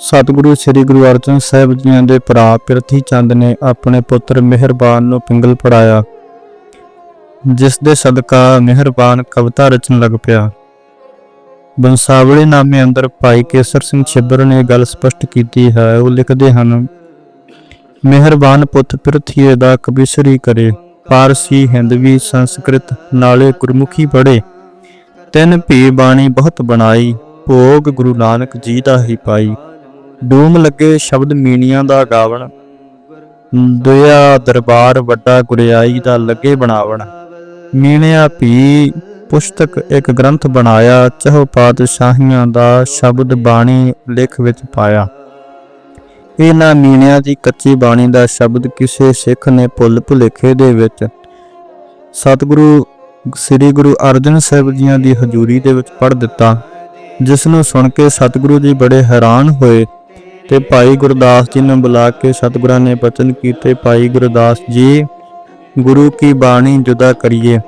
ਸਤਿਗੁਰੂ ਸ੍ਰੀ ਗੁਰੂ ਅਰਜਨ ਸਾਹਿਬ ਜੀਆਂ ਦੇ ਭਰਾ ਪਿਰਥੀ ਚੰਦ ਨੇ ਆਪਣੇ ਪੁੱਤਰ ਮਿਹਰਬਾਨ ਨੂੰ ਪਿੰਗਲ ਪੜਾਇਆ ਜਿਸ ਦੇ ਸਦਕਾ ਮਿਹਰਬਾਨ ਕਵਿਤਾ ਰਚਣ ਲੱਗ ਪਿਆ। ਬੰਸਾਵਲੀ ਨਾਮੇ ਅੰਦਰ ਭਾਈ ਕੇਸਰ ਸਿੰਘ ਛਿੱਬਰ ਨੇ ਗੱਲ ਸਪਸ਼ਟ ਕੀਤੀ ਹੈ, ਉਹ ਲਿਖਦੇ ਹਨ, ਮਿਹਰਬਾਨ ਪੁੱਤ ਪਿਰਥੀਏ ਦਾ ਕਬੀਸਰੀ ਕਰੇ, ਪਾਰਸੀ ਹਿੰਦਵੀ ਸੰਸਕ੍ਰਿਤ ਨਾਲੇ ਗੁਰਮੁਖੀ ਪੜੇ ਤਿੰਨ ਭੀ ਬਾਣੀ ਬਹੁਤ ਬਣਾਈ, ਭੋਗ ਗੁਰੂ ਨਾਨਕ ਜੀ ਦਾ ਹੀ ਪਾਈ। ਡੂਮ ਲੱਗੇ ਸ਼ਬਦ ਮੀਣੀਆਂ ਦਾ ਗਾਵਣ। ਦੁਆ ਦਰਬਾਰ ਵੱਡਾ ਗੁਰਿਆਈ ਦਾ ਲੱਗੇ ਬਣਾਵਣ। ਮੀਣਿਆ ਭੀ ਪੁਸਤਕ ਇੱਕ ਗ੍ਰੰਥ ਬਣਾਇਆ, ਚਹੁ ਪਾਤਸ਼ਾਹੀਆਂ ਦਾ ਸ਼ਬਦ ਬਾਣੀ ਲਿਖ ਵਿੱਚ ਪਾਇਆ। ਇਹਨਾਂ ਮੀਣਿਆਂ ਦੀ ਕੱਚੀ ਬਾਣੀ ਦਾ ਸ਼ਬਦ ਕਿਸੇ ਸਿੱਖ ਨੇ ਭੁੱਲ ਭੁਲੇਖੇ ਦੇ ਵਿੱਚ। ਸਤਿਗੁਰੂ, ਸ੍ਰੀ ਗੁਰੂ ਅਰਜਨ ਸਾਹਿਬ ਜੀਆਂ ਦੀ ਹਜ਼ੂਰੀ ਦੇ ਵਿੱਚ ਪੜ੍ਹ ਦਿੱਤਾ। ਜਿਸ ਨੂੰ ਸੁਣ ਕੇ ਸਤਿਗੁਰੂ ਜੀ ਬੜੇ ਹੈਰਾਨ ਹੋਏ। ਤੇ ਭਾਈ ਗੁਰਦਾਸ ਜੀ ਨੂੰ ਬੁਲਾ ਕੇ ਸਤਿਗੁਰਾਂ ਨੇ ਬਚਨ ਕੀਤੇ, ਭਾਈ ਗੁਰਦਾਸ ਜੀ, ਗੁਰੂ ਕੀ ਬਾਣੀ ਜੁਦਾ ਕਰੀਏ।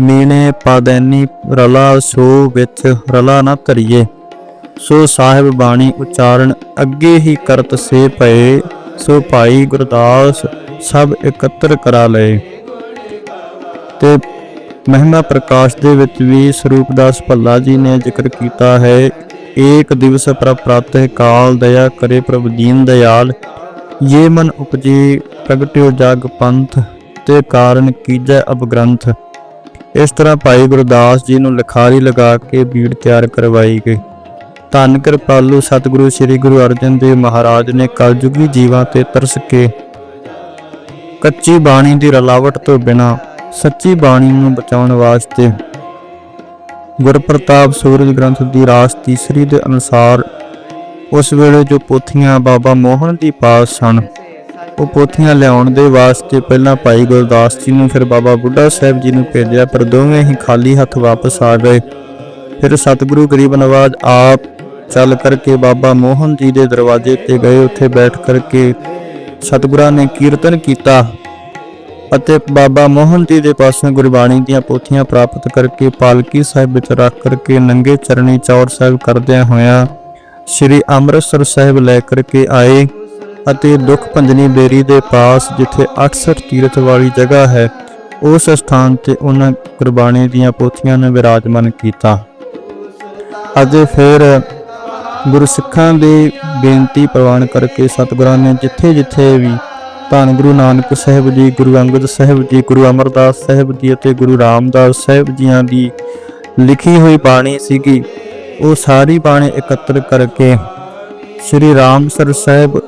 ਮੀਨੇ ਪਾਦੈਨੀ ਰਲਾ ਸੋ ਵਿੱਚ ਰਲਾ ਨਾ ਧਰੀਏ। ਸੋ ਸਾਹਿਬ ਬਾਣੀ ਉਚਾਰਨ ਅੱਗੇ ਹੀ ਕਰਤ ਸੇ ਪਏ। ਸੋ ਭਾਈ ਗੁਰਦਾਸ ਸਭ ਇਕੱਤਰ ਕਰਾ ਲਏ। ਤੇ ਮਹਿਮਾ ਪ੍ਰਕਾਸ਼ ਦੇ ਵਿੱਚ ਵੀ ਸਰੂਪਦਾਸ ਭੱਲਾ ਜੀ ਨੇ ਜ਼ਿਕਰ ਕੀਤਾ ਹੈ ਏਕ ਦਿਵਸ ਪ੍ਰਪ੍ਰਾਤਹਿ ਕਾਲ ਦਇਆ ਕਰੇ ਪ੍ਰਭ ਦੀਨ ਦਇਆਲ ਇਹ ਮਨ ਉਪਜੀ ਪ੍ਰਗਟਿਓ ਜਗ ਪੰਥ, ਤੇ ਕਾਰਨ ਕੀਜੈ ਅਬ ਇਸ ਤਰ੍ਹਾਂ ਭਾਈ ਗੁਰਦਾਸ ਜੀ ਨੂੰ ਲਿਖਾਰੀ ਲਗਾ ਕੇ ਬੀੜ ਤਿਆਰ ਕਰਵਾਈ ਗਈ। ਧੰਨ ਕਿਰਪਾਲੂ ਸਤਿਗੁਰੂ ਸ੍ਰੀ ਗੁਰੂ ਅਰਜਨ ਦੇਵ ਮਹਾਰਾਜ ਨੇ ਕਲਯੁਗੀ ਜੀਵਾਂ ਤੇ ਤਰਸ ਕੇ ਕੱਚੀ ਬਾਣੀ ਦੀ ਰਲਾਵਟ ਤੋਂ ਬਿਨਾ ਸੱਚੀ ਬਾਣੀ ਨੂੰ ਬਚਾਉਣ ਵਾਸਤੇ ਗੁਰਪ੍ਰਤਾਪ ਸੂਰਜ ਗ੍ਰੰਥ ਦੀ ਰਾਸ ਤੀਸਰੀ ਦੇ ਅਨੁਸਾਰ ਉਸ ਵੇਲੇ ਜੋ ਪੋਥੀਆਂ ਬਾਬਾ ਮੋਹਨ ਦੀ ਪਾਸ ਸਨ, ਉਹ ਪੋਥੀਆਂ ਲਿਆਉਣ ਦੇ ਵਾਸਤੇ ਪਹਿਲਾਂ ਭਾਈ ਗੁਰਦਾਸ ਜੀ ਨੂੰ ਫਿਰ ਬਾਬਾ ਬੁੱਢਾ ਸਾਹਿਬ ਜੀ ਨੂੰ ਭੇਜਿਆ, ਪਰ ਦੋਵੇਂ ਹੀ ਖਾਲੀ ਹੱਥ ਵਾਪਸ ਆ ਗਏ। ਫਿਰ ਸਤਿਗੁਰੂ ਗਰੀਬ ਨਵਾਜ ਆਪ ਚੱਲ ਕਰਕੇ ਬਾਬਾ ਮੋਹਨ ਜੀ ਦੇ ਦਰਵਾਜ਼ੇ ਤੇ ਗਏ। ਉੱਥੇ ਬੈਠ ਕਰਕੇ ਸਤਿਗੁਰਾਂ ਨੇ ਕੀਰਤਨ ਕੀਤਾ। ਅਤੇ ਬਾਬਾ ਮੋਹਨ ਜੀ ਦੇ ਪਾਸੋਂ ਗੁਰਬਾਣੀ ਦੀਆਂ ਪੋਥੀਆਂ ਪ੍ਰਾਪਤ ਕਰਕੇ ਪਾਲਕੀ ਸਾਹਿਬ ਵਿੱਚ ਰੱਖ ਕਰਕੇ ਨੰਗੇ ਚਰਣੀ ਚੌਰ ਸਾਹਿਬ ਕਰਦਿਆਂ ਹੋਇਆਂ ਸ੍ਰੀ ਅੰਮ੍ਰਿਤਸਰ ਸਾਹਿਬ ਲੈ ਕਰਕੇ ਆਏ ਅਤੇ ਦੁੱਖ ਭੰਜਨੀ ਬੇਰੀ ਦੇ ਪਾਸ ਜਿੱਥੇ 68 ਤੀਰਥ ਵਾਲੀ ਜਗ੍ਹਾ ਹੈ, ਉਸ ਸਥਾਨ ਤੇ ਉਹਨਾਂ ਗੁਰਬਾਣੀ ਦੀਆਂ ਪੋਥੀਆਂ ਨੂੰ ਵਿਰਾਜਮਾਨ ਕੀਤਾ। ਅਤੇ ਫਿਰ ਗੁਰੂ ਸਿੱਖਾਂ ਦੀ ਬੇਨਤੀ ਪ੍ਰਵਾਨ ਕਰਕੇ ਸਤਿਗੁਰਾਂ ਨੇ ਜਿੱਥੇ-ਜਿੱਥੇ ਵੀ ਧੰਨ ਗੁਰੂ ਨਾਨਕ ਸਾਹਿਬ ਜੀ, ਗੁਰੂ ਅੰਗਦ ਸਾਹਿਬ ਜੀ, ਗੁਰੂ ਅਮਰਦਾਸ ਸਾਹਿਬ ਜੀ ਅਤੇ ਗੁਰੂ ਰਾਮਦਾਸ ਸਾਹਿਬ ਜੀਆਂ ਦੀ ਲਿਖੀ ਹੋਈ ਬਾਣੀ ਸੀਗੀ। ਉਹ ਸਾਰੀ ਬਾਣੀ ਇਕੱਤਰ ਕਰਕੇ ਸ੍ਰੀ ਰਾਮਸਰ ਸਾਹਿਬ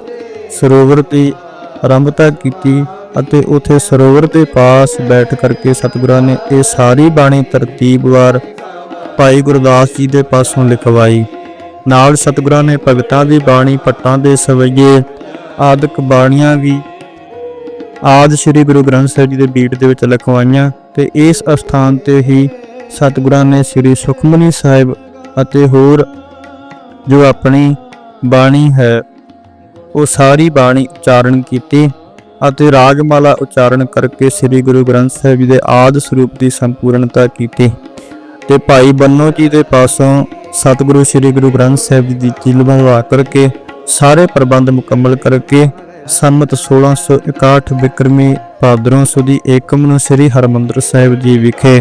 ਸਰੋਵਰ ਦੀ ਆਰੰਭਤਾ ਕੀਤੀ ਅਤੇ ਉਥੇ ਸਰੋਵਰ ਦੇ ਪਾਸ ਬੈਠ ਕਰਕੇ ਸਤਿਗੁਰਾਂ ਨੇ ਇਹ ਸਾਰੀ ਬਾਣੀ ਤਰਤੀਬਵਾਰ ਭਾਈ ਗੁਰਦਾਸ ਜੀ ਦੇ ਪਾਸੋਂ ਲਿਖਵਾਈ। ਨਾਲ ਸਤਿਗੁਰਾਂ ਨੇ ਭਗਤਾਂ ਦੀ ਬਾਣੀ ਪੱਟਾਂ ਦੇ ਸਵਈਏ ਆਦਿਕ ਬਾਣੀਆਂ ਵੀ ਆਦ ਸ੍ਰੀ ਗੁਰੂ ਗ੍ਰੰਥ ਸਾਹਿਬ ਜੀ ਦੇ ਬੀਟ ਦੇ ਵਿੱਚ ਲਿਖਵਾਈਆਂ ਤੇ ਇਸ ਅਸਥਾਨ ਤੇ ਹੀ ਸਤਿਗੁਰਾਂ ਨੇ ਸ੍ਰੀ ਸੁਖਮਨੀ ਸਾਹਿਬ ਅਤੇ ਹੋਰ ਜੋ ਆਪਣੀ ਬਾਣੀ ਹੈ, ਉਹ ਸਾਰੀ ਬਾਣੀ ਉਚਾਰਨ ਕੀਤੀ ਅਤੇ ਰਾਗਮਾਲਾ ਉਚਾਰਨ ਕਰਕੇ ਸ੍ਰੀ ਗੁਰੂ ਗ੍ਰੰਥ ਸਾਹਿਬ ਜੀ ਦੇ ਆਦ ਸਰੂਪ ਦੀ ਸੰਪੂਰਨਤਾ ਕੀਤੀ। ਤੇ ਭਾਈ ਬੰਨੋ ਜੀ ਦੇ ਪਾਸੋਂ ਸਤਿਗੁਰੂ ਸ੍ਰੀ ਗੁਰੂ ਗ੍ਰੰਥ ਸਾਹਿਬ ਜੀ ਦੀ ਚਿਲ ਬਣਵਾ ਕਰਕੇ ਸਾਰੇ ਪ੍ਰਬੰਧ ਮੁਕੰਮਲ ਕਰਕੇ ਸੰਮਤ 1661 ਬਿਕਰਮੀ ਭਾਦਰੋਂ ਸੁਦੀ ਏਕਮ ਨੂੰ ਸ੍ਰੀ ਹਰਮੰਦਰ ਸਾਹਿਬ ਜੀ ਵਿਖੇ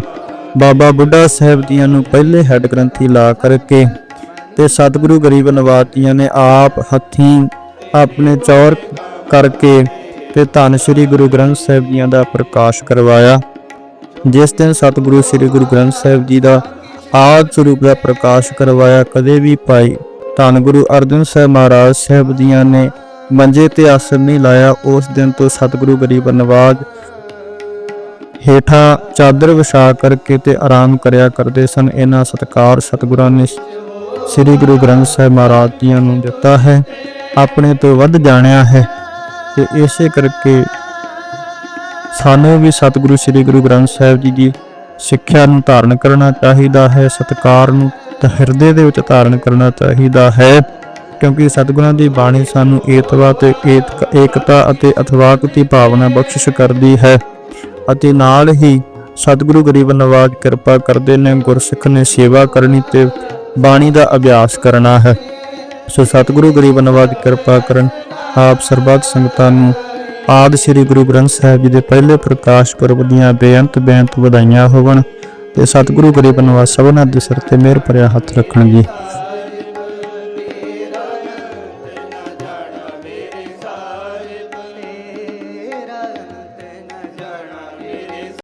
ਬਾਬਾ ਬੁੱਢਾ ਸਾਹਿਬ ਜੀਆਂ ਨੂੰ ਪਹਿਲੇ ਹੈੱਡ ਗ੍ਰੰਥੀ ਲਾ ਕਰਕੇ ਤੇ ਸਤਿਗੁਰੂ ਗਰੀਬ ਨਵਾਜ ਜੀਆਂ ਨੇ ਆਪ ਹੱਥੀਂ ਆਪਣੇ ਚੌਰ ਕਰਕੇ ਤੇ ਧੰਨ ਸ੍ਰੀ ਗੁਰੂ ਗ੍ਰੰਥ ਸਾਹਿਬ ਜੀਆਂ ਦਾ ਪ੍ਰਕਾਸ਼ ਕਰਵਾਇਆ। ਜਿਸ ਦਿਨ ਸਤਿਗੁਰੂ ਸ੍ਰੀ ਗੁਰੂ ਗ੍ਰੰਥ ਸਾਹਿਬ ਜੀ ਦਾ ਆਦ ਸਰੂਪ ਦਾ ਪ੍ਰਕਾਸ਼ ਕਰਵਾਇਆ, ਕਦੇ ਵੀ ਪਾਈ ਧੰਨ ਗੁਰੂ ਅਰਜਨ ਸਾਹਿਬ ਮਹਾਰਾਜ ਸਾਹਿਬ ਜੀਆਂ ਨੇ ਮੰਜੇ ਤੇ ਆਸਣ ਨਹੀਂ ਲਾਇਆ। ਉਸ ਦਿਨ ਤੋਂ ਸਤਿਗੁਰੂ ਗਰੀਬ ਨਵਾਜ ਹੇਠਾਂ ਚਾਦਰ ਵਿਛਾ ਕਰਕੇ ਤੇ ਆਰਾਮ ਕਰਿਆ ਕਰਦੇ ਸਨ। ਇਹਨਾਂ ਸਤਕਾਰ ਸਤਿਗੁਰਾਂ ਨੇ ਸ੍ਰੀ ਗੁਰੂ ਗ੍ਰੰਥ ਸਾਹਿਬ ਮਹਾਰਾਜ ਜੀਆਂ ਨੂੰ ਦਿੱਤਾ ਹੈ। ਆਪਣੇ ਤੋਂ ਵੱਧ ਜਾਣਿਆ ਹੈ ਤੇ ਇਸੇ ਕਰਕੇ ਸਾਨੂੰ ਵੀ ਸਤਿਗੁਰੂ ਸ੍ਰੀ ਗੁਰੂ ਗ੍ਰੰਥ ਸਾਹਿਬ ਜੀ ਦੀ ਸਿੱਖਿਆ ਨੂੰ ਧਾਰਨ ਕਰਨਾ ਚਾਹੀਦਾ ਹੈ। ਸਤਕਾਰ ਨੂੰ ਤਾਂ, ਹਿਰਦੇ ਦੇ ਵਿੱਚ ਧਾਰਨ ਕਰਨਾ ਚਾਹੀਦਾ ਹੈ। ਕਿਉਂਕਿ ਸਤਿਗੁਰਾਂ ਦੀ ਬਾਣੀ ਸਾਨੂੰ ਏਤਵਾ ਤੇ ਏਕ- ਏਕਤਾ ਅਤੇ ਅਥਵਾਕ ਦੀ ਭਾਵਨਾ ਬਖਸ਼ਿਸ਼ ਕਰਦੀ ਹੈ। ਅਤੇ ਨਾਲ ਹੀ ਸਤਿਗੁਰੂ ਗਰੀਬ ਨਵਾਜ ਕਿਰਪਾ ਕਰਦੇ ਨੇ, ਗੁਰਸਿੱਖ ਨੇ ਸੇਵਾ ਕਰਨੀ ਤੇ ਬਾਣੀ ਦਾ ਅਭਿਆਸ ਕਰਨਾ ਹੈ। ਸੋ ਸਤਿਗੁਰੂ ਗਰੀਬ ਨਵਾਜ ਕਿਰਪਾ ਕਰਨ ਆਪ ਸਰਬੱਤ ਸੰਗਤਾਂ ਨੂੰ ਆਦ ਸ੍ਰੀ ਗੁਰੂ ਗ੍ਰੰਥ ਸਾਹਿਬ ਜੀ ਦੇ ਪਹਿਲੇ ਪ੍ਰਕਾਸ਼ ਪੁਰਬ ਦੀਆਂ ਬੇਅੰਤ ਬੇਅੰਤ ਵਧਾਈਆਂ ਹੋਵਣ ਤੇ ਸਤਿਗੁਰੂ ਗਰੀਬ ਨਵਾਜ ਸਭਨਾਂ ਦੇ ਸਿਰ ਤੇ ਮਿਹਰ ਭਰਿਆ ਹੱਥ ਰੱਖਣ ਜੀ